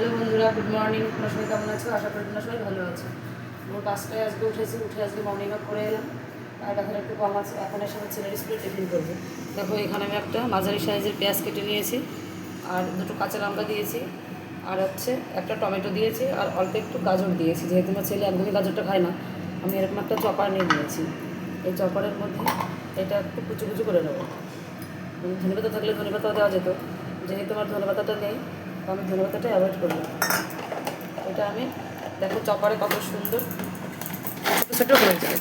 Hello বন্ধুরা good morning তোমরা সবাই কেমন আছো? আশা করি তোমরা সবাই ভালো আছো। ভোর পাঁচটায় আজকে উঠেছি, উঠে আজকে মর্নিং ওয়াক করে এলাম। আর এখন একটু কম আছে। এখন এসে আমার ছেলের স্কুলে টিফিন করব। দেখো, এখানে আমি একটা মাঝারি সাইজের পেঁয়াজ কেটে নিয়েছি, আর দুটো কাঁচা লঙ্কা দিয়েছি, আর হচ্ছে একটা টমেটো দিয়েছি, আর অল্প একটু গাজর দিয়েছি। যেহেতু আমার ছেলে একদমই গাজরটা খায় না, আমি এরকম একটা চপার নিয়ে নিয়েছি। এই চপারের মধ্যে এটা একটু কুচু কুচু করে নেব। ধনে পাতা থাকলে ধনে পাতাও দেওয়া যেত। যেহেতু আমার ধনে পাতাটা নেই আমি ধনে অ্যাভয়েড করলাম। এটা আমি, দেখো চপারে কত সুন্দর। ছোটো ছোটো হয়ে যায়।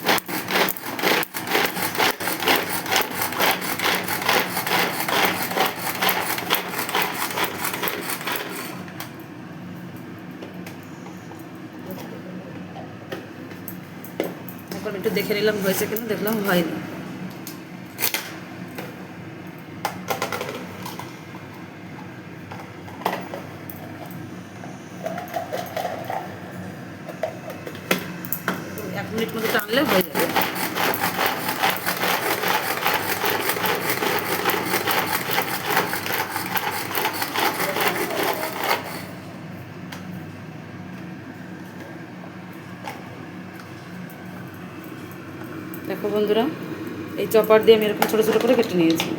একটু দেখে নিলাম হয়েছে কিনা, দেখলাম হয়নি এক টানলে হয়ে যাবে। দেখো বন্ধুরা, এই চপার দিয়ে আমি এরকম ছোটো ছোটো করে কেটে নিয়েছি।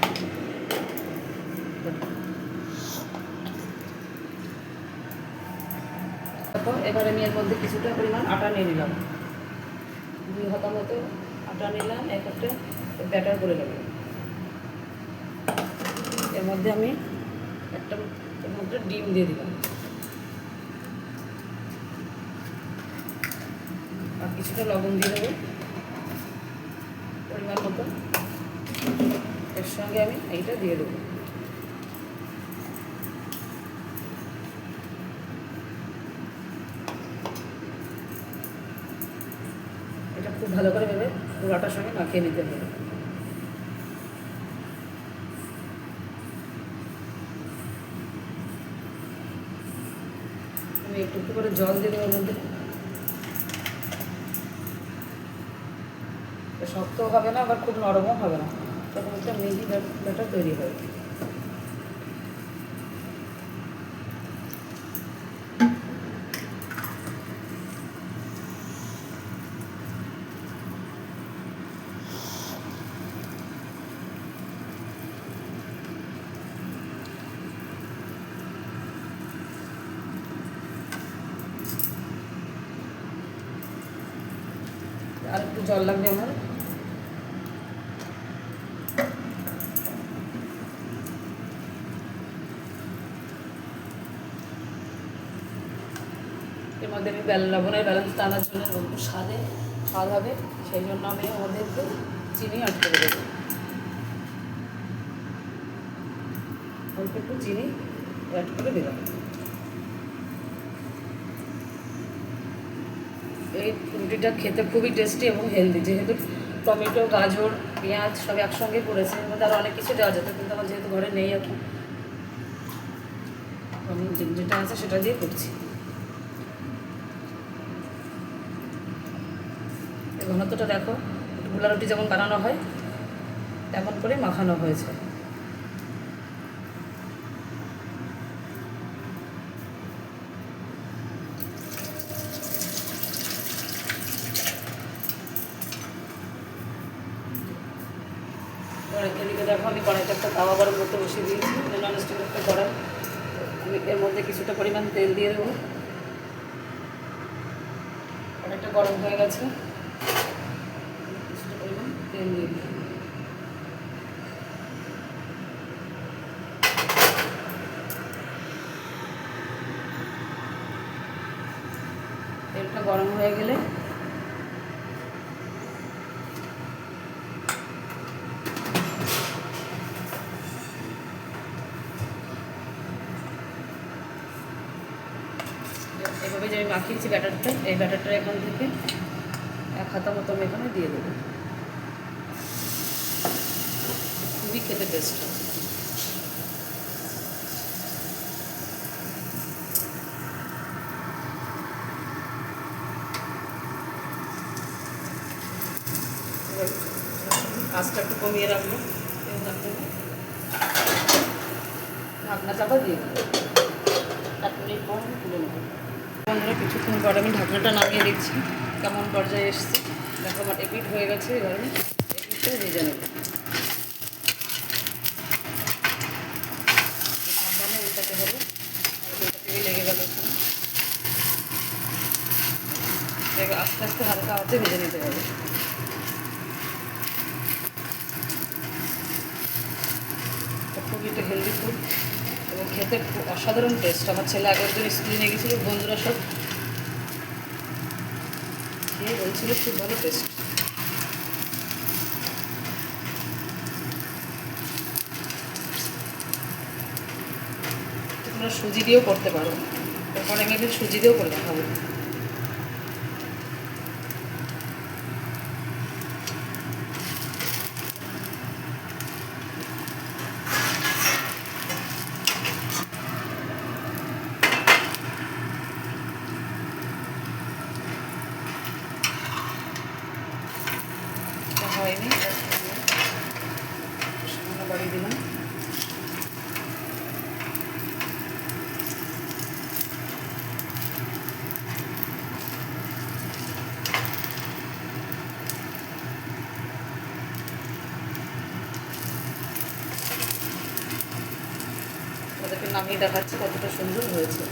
এবার আমি এর মধ্যে কিছুটা পরিমাণ আটা নিয়ে নিলাম। দুই হাতা মতো আটা নিলাম, এক একটা ব্যাটার করে নেব। এর মধ্যে আমি একটা এর মধ্যে ডিম দিয়ে দিলাম। আর কিছুটা লবণ দিয়ে দেবো। পরিমাণ মতো। এর সঙ্গে আমি এইটা দিয়ে দেবো এটা খুব ভালো করে ভেবে পুরাটার সঙ্গে মাখিয়ে নিতে হবে। আমি একটু একটু করে জল দিয়ে দেবো মধ্যে। শক্তও হবে না, আবার খুব নরমও হবে না। তখন একটা মিহি ব্যাটার তৈরি হয়। আর একটু জল লাগবে আমার। এর মধ্যে আমি লবণের ব্যালেন্স টানার জন্য একটু স্বাদে স্বাদ হবে, সেই জন্য আমি মধ্যে একটু চিনি অ্যাড করে দেবো। অল্প একটু চিনি অ্যাড করে দিলাম। এই রুটিটা খেতে খুবই টেস্টি এবং হেলদি যেহেতু টমেটো, গাজর, পেঁয়াজ সব একসঙ্গে পড়েছে এর মধ্যে আরও অনেক কিছু দেওয়া যেত কিন্তু আমার যেহেতু ঘরে নেই এখন, আমি যেটা আছে সেটা দিয়ে করছি। ঘনত্বটা দেখো গোলা রুটি যেমন বানানো হয়, তেমন করে মাখানো হয়েছে। এবার এদিকে দেখো, আমি কড়াইতে একটা তাওয়া গরম করতে বসিয়ে দিয়েছি নন স্টিকের একটা কড়াই। আমি এর মধ্যে কিছুটা পরিমাণ তেল দিয়ে দেবো। কড়াইটা গরম হয়ে গেছে। কিছুটা পরিমাণ তেল দিয়ে দিই তেলটা গরম হয়ে গেলে মাখিয়েছি ব্যাটারটা, এই ব্যাটারটা এখান থেকে এক হাতা মতো আমি এখানে দিয়ে দেবো। খুবই খেতে টেস্ট আঁচটা একটু কমিয়ে রাখব ঢাকনা চাপা দিয়ে। দেবো। এক মিনিট আমি তুলে নেব। বন্ধুরা, কিছুক্ষণ পর আমি ঢাকনাটা নামিয়ে দিচ্ছি। কেমন পর্যায়ে এসছে, দেখো আমার এপিট হয়ে গেছে, এবার আমি এপিটটা ভেজে নেব। হবে লেগে আস্তে আস্তে হালকা আছে ভেজে নিতে হবে এটা খুবই একটা হেলদি ফুড এবং খেতে খুব অসাধারণ টেস্ট আমার ছেলে আগের দিন স্কুলে নিয়ে গেছিল, বন্ধুরা সব খেয়ে বলছিল, খুব ভালো টেস্ট তোমরা সুজি দিয়েও করতে পারো। তারপরে আমি একদিন সুজি দিয়েও করে দেখাবো এটা হয়নি বাড়িয়ে দিলাম। ওদেরকে নামিয়ে দেখাচ্ছি কতটা সুন্দর হয়েছে।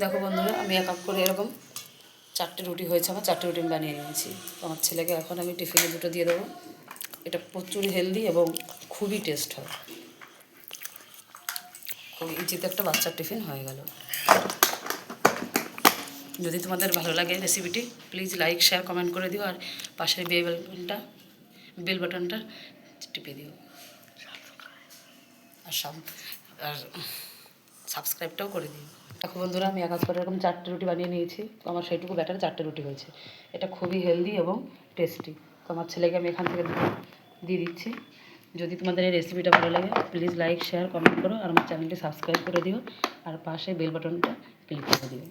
দেখো বন্ধুরা, আমি এক এক করে এরকম চারটে রুটি হয়েছে, আমার চারটে রুটি আমি বানিয়ে নিয়েছি। আমার ছেলেকে এখন আমি টিফিনে দুটো দিয়ে দেবো। এটা প্রচুর হেলদি এবং খুবই টেস্ট হয়। খুব ইজিতে একটা বাচ্চার টিফিন হয়ে গেল। যদি তোমাদের ভালো লাগে রেসিপিটি প্লিজ লাইক শেয়ার কমেন্ট করে দিও, আর পাশের বেল বাটনটা বেল বাটনটা টিপে দিও। আর সব আর সাবস্ক্রাইবটাও করে দিও। দেখো বন্ধুরা, আমি এক করে এরকম চারটে রুটি বানিয়ে নিয়েছি। তো আমার সেইটুকু ব্যাটারে চারটে রুটি হয়েছে। এটা খুবই হেলদি এবং টেস্টি তো আমার ছেলেকে আমি এখান থেকে দিয়ে দিচ্ছি। যদি তোমাদের এই রেসিপিটা ভালো লাগে প্লিজ লাইক শেয়ার কমেন্ট করো, আর আমার চ্যানেলটি সাবস্ক্রাইব করে দিও, আর পাশে বেল বাটনটা ক্লিক করে দিও।